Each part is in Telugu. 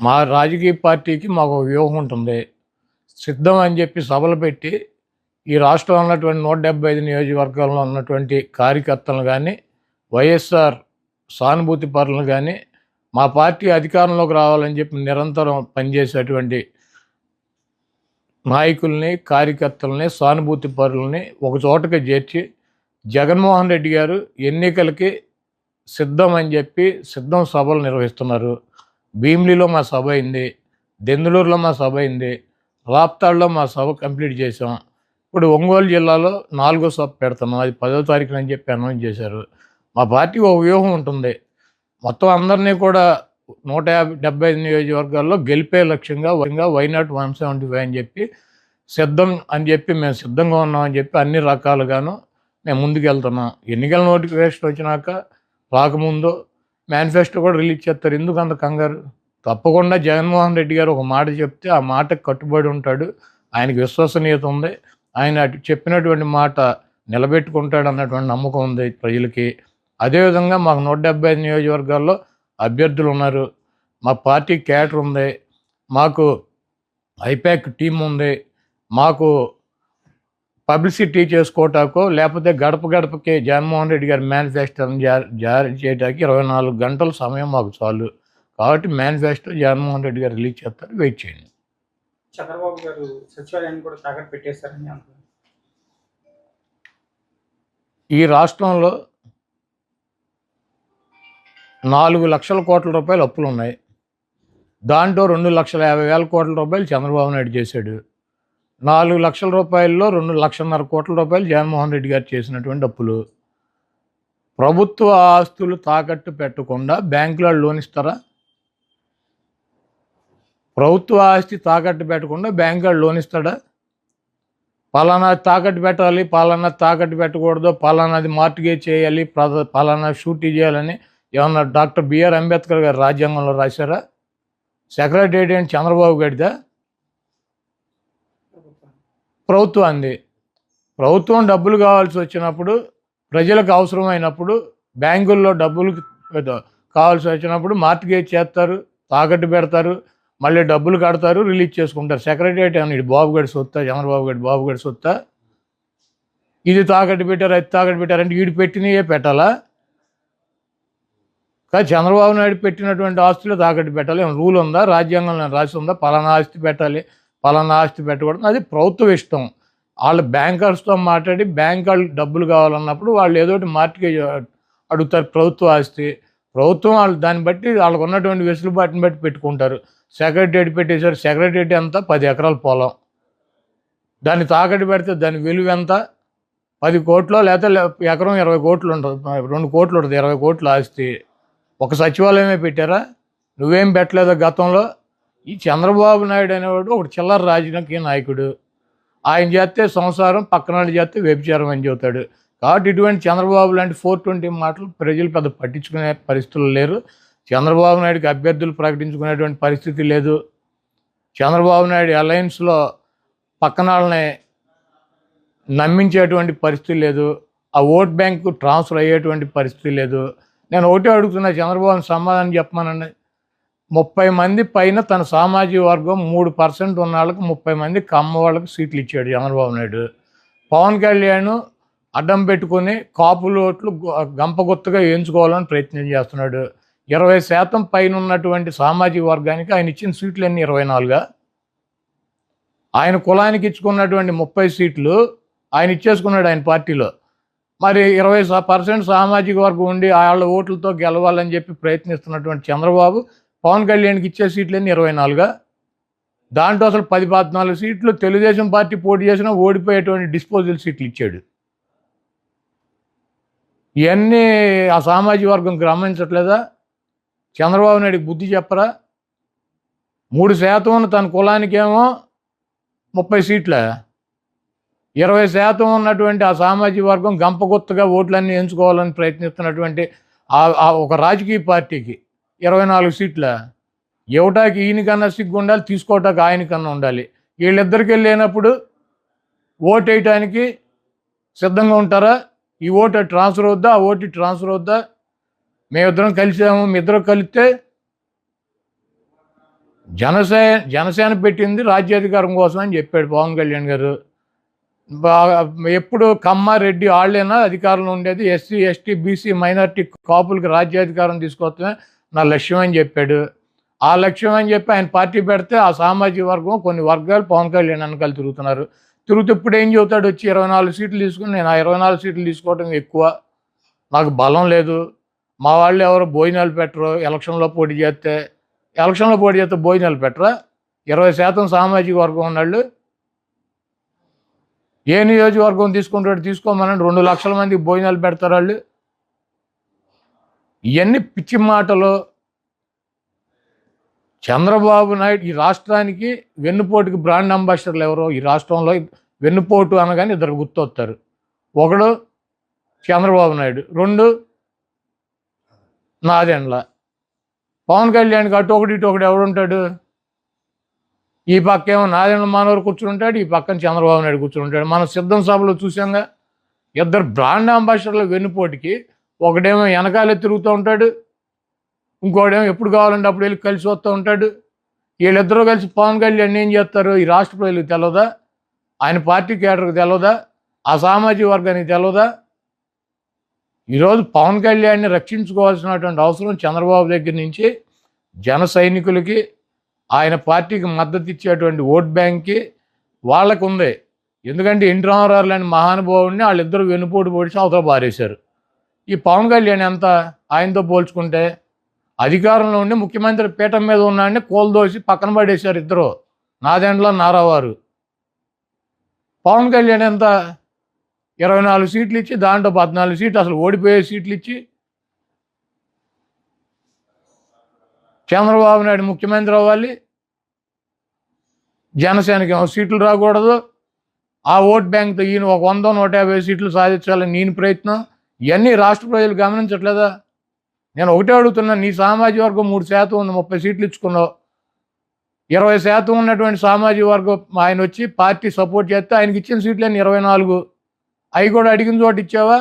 మా రాజకీయ పార్టీకి మాకు వ్యూహం ఉంటుంది. సిద్ధం అని చెప్పి సభలు పెట్టి ఈ రాష్ట్రంలో ఉన్నటువంటి నూట డెబ్బై ఐదు నియోజకవర్గాల్లో ఉన్నటువంటి కార్యకర్తలను కానీ వైఎస్ఆర్ సానుభూతి పరులను కానీ మా పార్టీ అధికారంలోకి రావాలని చెప్పి నిరంతరం పనిచేసేటువంటి నాయకుల్ని కార్యకర్తలని సానుభూతి పరులని ఒక చోటకి చేర్చి జగన్మోహన్ రెడ్డి గారు ఎన్నికలకి సిద్ధం అని చెప్పి సిద్ధం సభలు నిర్వహిస్తున్నారు. భీమిలిలో మా సభ అయింది దెందులూరులో మా సభ అయింది రాప్తాడులో మా సభ కంప్లీట్ చేసాం ఇప్పుడు ఒంగోలు జిల్లాలో నాలుగో సభ పెడుతున్నాం. అది పదో తారీఖున అని చెప్పి అనౌన్స్ చేశారు. మా పార్టీ ఒక వ్యూహం ఉంటుంది. మొత్తం అందరినీ కూడా నూట యాభై డెబ్బై ఐదు నియోజకవర్గాల్లో గెలిపే లక్ష్యంగా why not why not one seventy five అని చెప్పి సిద్ధం అని చెప్పి మేము సిద్ధంగా ఉన్నామని చెప్పి అన్ని రకాలుగాను మేము ముందుకు వెళ్తున్నాం ఎన్నికల నోటిఫికేషన్ వచ్చినాక రాకముందు మేనిఫెస్టో కూడా రిలీజ్ చేస్తారు. ఎందుకు అంత కంగారు? తప్పకుండా జగన్మోహన్ రెడ్డి గారు ఒక మాట చెప్తే ఆ మాటకు కట్టుబడి ఉంటాడు. ఆయనకి విశ్వసనీయత ఉంది. ఆయన అటు చెప్పినటువంటి మాట నిలబెట్టుకుంటాడు అన్నటువంటి నమ్మకం ఉంది ప్రజలకి. అదేవిధంగా మాకు నూట డెబ్బై ఐదు నియోజకవర్గాల్లో అభ్యర్థులు ఉన్నారు. మా పార్టీ క్యాటర్ ఉంది. మాకు ఐపాక్ టీం ఉంది. మాకు పబ్లిసిటీ చేసుకోవటాకో లేకపోతే గడప గడపకి జగన్మోహన్ రెడ్డి గారి మేనిఫెస్టోని జారీ జారీ చేయడానికి ఇరవై నాలుగు గంటల సమయం మాకు చాలు. కాబట్టి మేనిఫెస్టో జగన్మోహన్ రెడ్డి గారు రిలీజ్ చేస్తారు వెయిట్ చేయండి. చంద్రబాబు గారు సచివాలయాన్ని కూడా తాకట్టు పెట్టేస్తారని ఈ రాష్ట్రంలో నాలుగు లక్షల కోట్ల రూపాయలు అప్పులు ఉన్నాయి. దాంట్లో రెండు లక్షల యాభై వేల కోట్ల రూపాయలు చంద్రబాబు నాయుడు చేశాడు. నాలుగు లక్షల రూపాయల్లో రెండు లక్షన్నర కోట్ల రూపాయలు జగన్మోహన్ రెడ్డి గారు చేసినటువంటి అప్పులు. ప్రభుత్వ ఆస్తులు తాకట్టు పెట్టకుండా బ్యాంకులో లోన్ ఇస్తారా? ప్రభుత్వ ఆస్తి తాకట్టు పెట్టకుండా బ్యాంకులో లోన్ ఇస్తాడా? పలానా తాకట్టు పెట్టాలి పలానా తాకట్టు పెట్టకూడదు పలానాది మార్టిగేజ్ చేయాలి పలానా షూటీ చేయాలని ఏమన్నా డాక్టర్ బిఆర్ అంబేద్కర్ గారు రాజ్యాంగంలో రాశారా? సెక్రటరీ ఏంటి చంద్రబాబు గడిదా ప్రభుత్వాన్ని. ప్రభుత్వం డబ్బులు కావాల్సి వచ్చినప్పుడు ప్రజలకు అవసరమైనప్పుడు బ్యాంకుల్లో డబ్బులు కావాల్సి వచ్చినప్పుడు మార్టిగేజ్ చేస్తారు తాకట్టు పెడతారు మళ్ళీ డబ్బులు కడతారు రిలీజ్ చేసుకుంటారు. సెక్రటరియట్ అని బాబు గడి సొత్తా చంద్రబాబు గడి బాబు గడి సొత్తా? ఇది తాకట్టు పెట్టారు అది తాకట్టు పెట్టారంటే వీడు పెట్టినయే పెట్టాలా? కానీ చంద్రబాబు నాయుడు పెట్టినటువంటి ఆస్తులు తాకట్టు పెట్టాలి. ఏమైనా రూల్ ఉందా? రాజ్యాంగంలో రాసి ఉందా? పలానా ఆస్తి పెట్టాలి. పలానా ఆస్తి పెట్టకూడదు అది ప్రభుత్వ ఇష్టం. వాళ్ళు బ్యాంకర్స్తో మాట్లాడి బ్యాంక్ వాళ్ళు డబ్బులు కావాలన్నప్పుడు వాళ్ళు ఏదో ఒకటి మార్టిగేజ్ అడుగుతారు ప్రభుత్వ ఆస్తి. ప్రభుత్వం వాళ్ళు దాన్ని బట్టి వాళ్ళకు ఉన్నటువంటి వెసులుబాటుని బట్టి పెట్టుకుంటారు. సెక్రటరీ పెట్టేశారు. సెక్రటరీ ఎంత? పది ఎకరాల పొలం. దాన్ని తాకట్టు పెడితే దాని విలువ ఎంత? పది కోట్లు లేకపోతే ఎకరం ఇరవై కోట్లు ఉంటుంది. రెండు కోట్లు ఉంటుంది. ఇరవై కోట్లు ఆస్తి. ఒక సచివాలయమే పెట్టారా? నువ్వేం పెట్టలేదా గతంలో? ఈ చంద్రబాబు నాయుడు అనేవాడు ఒక చిల్లర రాజకీయ నాయకుడు. ఆయన చేస్తే సంసారం పక్కన వాళ్ళు చేస్తే వ్యభిచారం అని చెబుతాడు. కాబట్టి ఇటువంటి చంద్రబాబు లాంటి ఫోర్ ట్వంటీ మాటలు ప్రజలు పెద్ద పట్టించుకునే పరిస్థితులు లేరు. చంద్రబాబు నాయుడుకి అభ్యర్థులు ప్రకటించుకునేటువంటి పరిస్థితి లేదు. చంద్రబాబు నాయుడు అలయన్స్లో పక్కన వాళ్ళని నమ్మించేటువంటి పరిస్థితి లేదు. ఆ ఓట్ బ్యాంకు ట్రాన్స్ఫర్ అయ్యేటువంటి పరిస్థితి లేదు. నేను ఒకటే అడుగుతున్నా చంద్రబాబు సమాధానం చెప్పమనండి. ముప్పై మంది పైన తన సామాజిక వర్గం మూడు పర్సెంట్ ఉన్న వాళ్ళకి ముప్పై మంది కమ్మ వాళ్ళకి సీట్లు ఇచ్చాడు చంద్రబాబు నాయుడు. పవన్ కళ్యాణ్ అడ్డం పెట్టుకొని కాపులు ఓట్లు గు- గంపగుత్తగా ప్రయత్నం చేస్తున్నాడు. ఇరవై శాతం పైన ఉన్నటువంటి సామాజిక వర్గానికి ఆయన ఇచ్చిన సీట్లు అన్నీ ఇరవై నాలుగా. ఆయన కులానికి ఇచ్చుకున్నటువంటి ముప్పై సీట్లు ఆయన ఇచ్చేసుకున్నాడు ఆయన పార్టీలో. మరి ఇరవై పర్సెంట్ సామాజిక వర్గం ఉండి వాళ్ళ ఓట్లతో గెలవాలని చెప్పి ప్రయత్నిస్తున్నటువంటి చంద్రబాబు పవన్ కళ్యాణ్కి ఇచ్చే సీట్లన్నీ ఇరవై నాలుగా. దాంట్లో అసలు పది పద్నాలుగు సీట్లు తెలుగుదేశం పార్టీ పోటీ చేసినా ఓడిపోయేటువంటి డిస్పోజల్ సీట్లు ఇచ్చాడు. ఇవన్నీ ఆ సామాజిక వర్గం గమనించట్లేదా? చంద్రబాబు నాయుడికి బుద్ధి చెప్పరా? మూడు శాతం ఉన్న తన కులానికేమో ముప్పై సీట్ల. ఇరవై శాతం ఉన్నటువంటి ఆ సామాజిక వర్గం గంపగుత్తగా ఓట్లన్నీ ఎంచుకోవాలని ప్రయత్నిస్తున్నటువంటి ఆ ఒక రాజకీయ పార్టీకి ఇరవై నాలుగు సీట్ల. ఇవ్వటానికి ఈయనకన్నా సిగ్గు ఉండాలి తీసుకోవటానికి ఆయనకన్నా ఉండాలి. వీళ్ళిద్దరికి వెళ్ళినప్పుడు ఓటు వేయటానికి సిద్ధంగా ఉంటారా? ఈ ఓటు ట్రాన్స్ఫర్ అవుద్దా? ఆ ఓటు ట్రాన్స్ఫర్ అవుద్దా? మేమిద్దరం కలిసాము మీ ఇద్దరు కలిస్తే జనసేన జనసేన పెట్టింది రాజ్యాధికారం కోసం అని చెప్పాడు పవన్ కళ్యాణ్ గారు. బాగా ఎప్పుడు కమ్మారెడ్డి వాళ్ళైనా అధికారంలో ఉండేది ఎస్సీ ఎస్టీ బీసీ మైనార్టీ కాపులకు రాజ్యాధికారం తీసుకొస్తామే నా లక్ష్యం అని చెప్పాడు. ఆ లక్ష్యం అని చెప్పి ఆయన పార్టీ పెడితే ఆ సామాజిక వర్గం కొన్ని వర్గాలు పవన్ కళ్యాణ్ వెనకాల తిరుగుతున్నారు. తిరుగుతూ ఇప్పుడు ఏం చెబుతాడు? వచ్చి ఇరవై నాలుగు సీట్లు తీసుకుని నేను ఆ ఇరవై నాలుగు సీట్లు తీసుకోవడం ఎక్కువ. నాకు బలం లేదు. మా వాళ్ళు ఎవరు భోజనాలు పెట్టరు. ఎలక్షన్లో పోటీ చేస్తే ఎలక్షన్లో పోటీ చేస్తే భోజనాలు పెట్టరా? ఇరవై శాతం సామాజిక వర్గం ఉన్నాళ్ళు ఏ నియోజకవర్గం తీసుకుంటాడు తీసుకోమనండి. రెండు లక్షల మందికి భోజనాలు పెడతారు వాళ్ళు. ఇవన్నీ పిచ్చి మాటలు చంద్రబాబు నాయుడు ఈ రాష్ట్రానికి వెన్నుపోటుకి బ్రాండ్ అంబాసిడర్లు ఎవరో ఈ రాష్ట్రంలో వెన్నుపోటు అనగానే ఇద్దరు గుర్తొస్తారు. ఒకడు చంద్రబాబు నాయుడు రెండు నాదెండ్ల. పవన్ కళ్యాణ్కి అటు ఒకటి ఇటు ఒకటి ఎవడుంటాడు ఈ పక్క ఏమో నారాయణ మానవరు కూర్చుంటాడు ఈ పక్కన చంద్రబాబు నాయుడు కూర్చుంటాడు మనం సిద్ధం సభలో చూసాంగా ఇద్దరు బ్రాండ్ అంబాసిడర్ల వెన్నుపోటుకి ఒకడేమో వెనకాలే తిరుగుతూ ఉంటాడు ఇంకోడేమో ఎప్పుడు కావాలంటే అప్పుడు వెళ్ళి కలిసి వస్తూ ఉంటాడు. వీళ్ళిద్దరూ కలిసి పవన్ కళ్యాణ్ ఏం చేస్తారు? ఈ రాష్ట్ర ప్రజలకు తెలియదా ఆయన పార్టీ కేడర్కి తెలియదా ఆ సామాజిక వర్గానికి తెలియదా ఈరోజు పవన్ కళ్యాణ్ని రక్షించుకోవాల్సినటువంటి అవసరం చంద్రబాబు దగ్గర నుంచి జన సైనికులకి ఆయన పార్టీకి మద్దతు ఇచ్చేటువంటి ఓట్ బ్యాంక్కి వాళ్ళకు ఉంది ఎందుకంటే ఎన్టీ రామారావు లాంటి మహానుభావుడిని వాళ్ళిద్దరూ వెనుపోటు పొడిచి అవతల పారేశారు. ఈ పవన్ కళ్యాణ్ ఎంత ఆయనతో పోల్చుకుంటే అధికారంలో ఉండి ముఖ్యమంత్రి పీఠం మీద ఉన్నాడని కోల్దోసి పక్కన పడేశారు ఇద్దరు. నాదెండ్ల నారావారు. పవన్ కళ్యాణ్ ఎంత ఇరవై నాలుగు సీట్లు ఇచ్చి దాంట్లో పద్నాలుగు సీట్లు అసలు ఓడిపోయే సీట్లు ఇచ్చి చంద్రబాబు నాయుడు ముఖ్యమంత్రి అవ్వాలి. జనసేనకి ఏమో సీట్లు రాకూడదు. ఆ ఓట్ బ్యాంక్తో ఈయన ఒక వంద నూట యాభై సీట్లు సాధించాలని నేను ప్రయత్నం. ఇవన్నీ రాష్ట్ర ప్రజలు గమనించట్లేదా? నేను ఒకటే అడుగుతున్నా నీ సామాజిక వర్గం మూడు శాతం ఉంది ముప్పై సీట్లు ఇచ్చుకున్నావు. ఇరవై శాతం ఉన్నటువంటి సామాజిక వర్గం ఆయన వచ్చి పార్టీ సపోర్ట్ చేస్తే ఆయనకి ఇచ్చిన సీట్లని ఇరవై నాలుగు. అవి కూడా అడిగిన చోటు ఇచ్చావా?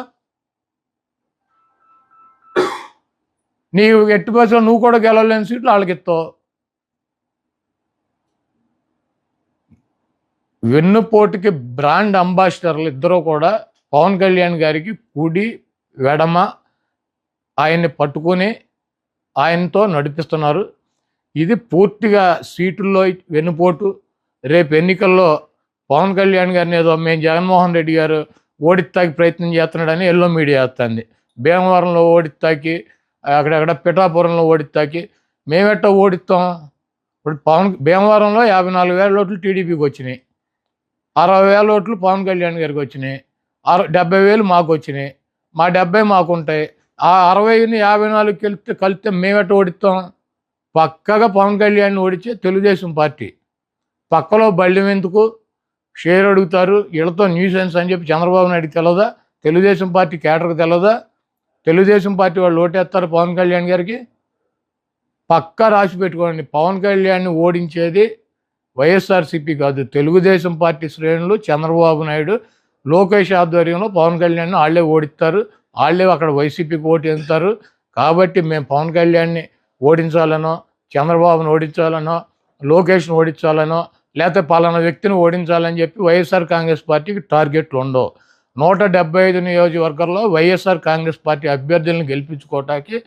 నీవు ఎట్టి బస్సులో నువ్వు కూడా గెలవలేని సీట్లు వాళ్ళకి ఇస్తావు. వెన్నుపోటుకి బ్రాండ్ అంబాసిడర్లు ఇద్దరు కూడా పవన్ కళ్యాణ్ గారికి కుడి వెడమ ఆయన్ని పట్టుకొని ఆయనతో నడిపిస్తున్నారు. ఇది పూర్తిగా సీటుల్లో వెన్నుపోటు. రేపు ఎన్నికల్లో పవన్ కళ్యాణ్ గారిని ఏదో మేము జగన్మోహన్ రెడ్డి గారు ఓడిత్తాకి ప్రయత్నం చేస్తున్నాడని ఎల్లో మీడియా వస్తుంది. భీమవరంలో ఓడిత్తాకి అక్కడక్కడ పిఠాపురంలో ఓడిత్తాకి మేమెట్ట ఓడిస్తాం? ఇప్పుడు పవన్ భీమవరంలో యాభై నాలుగు వేల ఓట్లు టీడీపీకి వచ్చినాయి. అరవై వేల ఓట్లు పవన్ కళ్యాణ్ గారికి వచ్చినాయి. అర డెబ్బై వేలు మాకు వచ్చినాయి. మా డెబ్బై మాకు ఉంటాయి ఆ అరవైని యాభై నాలుగు కలిస్తే కలిస్తే మేమెట్ట ఓడిస్తాం? పక్కగా పవన్ కళ్యాణ్ ఓడించే తెలుగుదేశం పార్టీ. పక్కలో బళ్ళెం ఎందుకు? షేర్ అడుగుతారు. వీళ్ళతో న్యూసెన్స్ అని చెప్పి చంద్రబాబు నాయుడు తెలదా తెలుగుదేశం పార్టీ కేటర్కి తెలదా తెలుగుదేశం పార్టీ వాళ్ళు ఓటేస్తారు పవన్ కళ్యాణ్ గారికి? పక్కా రాసి పెట్టుకోండి. పవన్ కళ్యాణ్ని ఓడించేది వైఎస్ఆర్సీపీ కాదు. తెలుగుదేశం పార్టీ శ్రేణులు చంద్రబాబు నాయుడు లోకేష్ ఆధ్వర్యంలో పవన్ కళ్యాణ్ని వాళ్ళే ఓడిస్తారు వాళ్ళే అక్కడ వైసీపీకి ఓటు ఎంతారు కాబట్టి మేము పవన్ కళ్యాణ్ని ఓడించాలనో చంద్రబాబును ఓడించాలనో లోకేష్ను ఓడించాలనో లేకపోతే పలానా వ్యక్తిని ఓడించాలని చెప్పి వైఎస్ఆర్ కాంగ్రెస్ పార్టీకి టార్గెట్లు ఉండవు. నూట డెబ్బై ఐదు నియోజకవర్గాల్లో వైఎస్ఆర్ కాంగ్రెస్ పార్టీ అభ్యర్థులను గెలిపించుకోవటానికి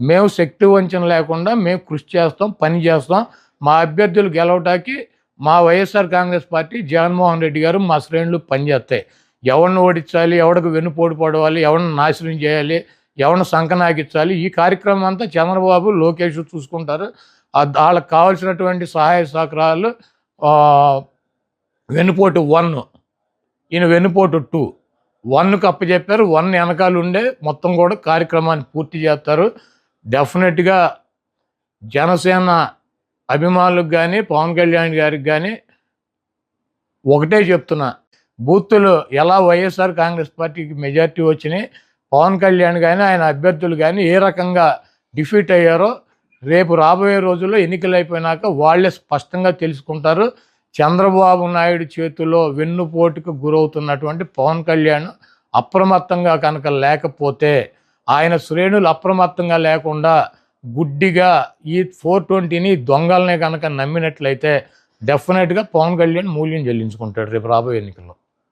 మేము శక్తి వంచన లేకుండా మేము కృషి చేస్తాం పని చేస్తాం. మా అభ్యర్థులు గెలవటానికి మా YSR Congress party Jaganmohan Reddy garu మా శ్రేణులు పనిచేస్తాయి. ఎవరిని ఓడించాలి ఎవరికి వెన్నుపోటు పడవాలి ఎవరిని నాశనం చేయాలి ఎవరిని సంకనాగించాలి ఈ కార్యక్రమం అంతా చంద్రబాబు లోకేష్ చూసుకుంటారు. వాళ్ళకి కావాల్సినటువంటి సహాయ సహకారాలు వెన్నుపోటు వన్ ఈయన వెన్నుపోటు టూ. వన్కి అప్పచెప్పారు వన్ వెనకాల ఉండే మొత్తం కూడా కార్యక్రమాన్ని పూర్తి చేస్తారు. డెఫినెట్గా జనసేన అభిమానులకు కానీ పవన్ కళ్యాణ్ గారికి కానీ ఒకటే చెప్తున్నా బూత్తులు ఎలా వైఎస్ఆర్ కాంగ్రెస్ పార్టీకి మెజార్టీ వచ్చినాయి పవన్ కళ్యాణ్ కానీ ఆయన అభ్యర్థులు కానీ ఏ రకంగా డిఫీట్ అయ్యారో రేపు రాబోయే రోజుల్లో ఎన్నికలు అయిపోయినాక వాళ్ళే స్పష్టంగా తెలుసుకుంటారు. చంద్రబాబు నాయుడు చేతిలో వెన్నుపోటుకు గురవుతున్నటువంటి పవన్ కళ్యాణ్ అప్రమత్తంగా కనుక లేకపోతే ఆయన శ్రేణులు అప్రమత్తంగా లేకుండా గుడ్డిగా ఈ ఫోర్ ట్వంటీని దొంగలనే కనుక నమ్మినట్లయితే డెఫినెట్గా పవన్ కళ్యాణ్ మూల్యం చెల్లించుకుంటాడు రేపు రాబోయే ఎన్నికల్లో.